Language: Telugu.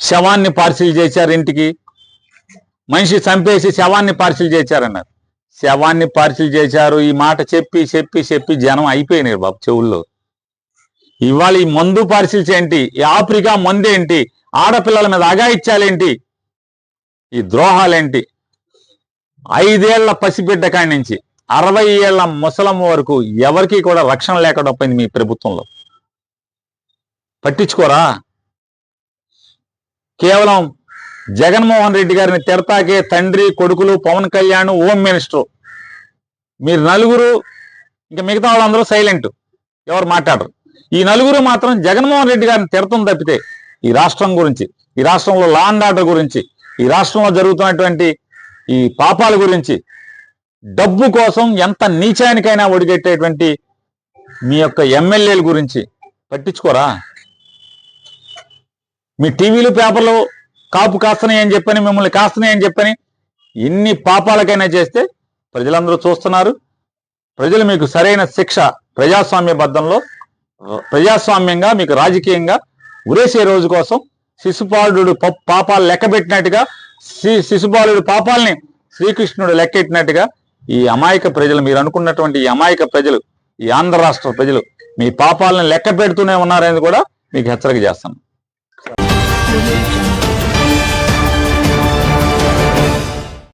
శవాన్ని పార్సిల్ చేశారు ఇంటికి. మనిషి చంపేసి శవాన్ని పార్సిల్ చేశారన్నారు. శవాన్ని పార్సిల్ చేశారు. ఈ మాట చెప్పి చెప్పి చెప్పి జనం అయిపోయినారు బాబు చెవుల్లో. ఇవాళ ఈ మందు పార్సిల్స్ ఏంటి? ఈ ఆఫ్రికా మందేంటి ఆడపిల్లల మీద అగాయిత్యాలేంటి ఈ ద్రోహాలేంటి? ఐదేళ్ళ పసిబిడ్డ కాడి నుంచి అరవై ఏళ్ళ ముసలమ్మ వరకు ఎవరికీ కూడా రక్షణ లేకుండా పోయింది మీ ప్రభుత్వంలో. పట్టించుకోరా? కేవలం జగన్మోహన్ రెడ్డి గారిని తెరతాకే తండ్రి కొడుకులు పవన్ కళ్యాణ్ హోమ్ మినిస్టర్. మీరు నలుగురు ఇంకా మిగతా వాళ్ళందరూ సైలెంట్. ఎవరు మాట్లాడరు. ఈ నలుగురు మాత్రం జగన్మోహన్ రెడ్డి గారిని తిడతం తప్పితే ఈ రాష్ట్రం గురించి ఈ రాష్ట్రంలో లా అండ్ ఆర్డర్ గురించి ఈ రాష్ట్రంలో జరుగుతున్నటువంటి ఈ పాపాల గురించి డబ్బు కోసం ఎంత నీచానికైనా ఒడిగట్టేటువంటి మీ యొక్క ఎమ్మెల్యేల గురించి పట్టించుకోరా? మీ టీవీలు పేపర్లు కాపు కాస్తున్నాయి అని చెప్పని మిమ్మల్ని కాస్తున్నాయి అని చెప్పని ఎన్ని పాపాలకైనా చేస్తే ప్రజలందరూ చూస్తున్నారు. ప్రజలు మీకు సరైన శిక్ష ప్రజాస్వామ్య బద్దంలో ప్రజాస్వామ్యంగా మీకు రాజకీయంగా ఉరేసే రోజు కోసం శిశుపాలుడు పాపాలు లెక్కబెట్టినట్టుగా శిశుపాలుడు పాపాలని శ్రీకృష్ణుడు లెక్కెట్టినట్టుగా ఈ అమాయక ప్రజలు మీరు అనుకున్నటువంటి ఈ అమాయక ప్రజలు ఈ ఆంధ్ర రాష్ట్ర ప్రజలు మీ పాపాలను లెక్క పెడుతూనే ఉన్నారనేది కూడా మీకు హెచ్చరిక చేస్తాను.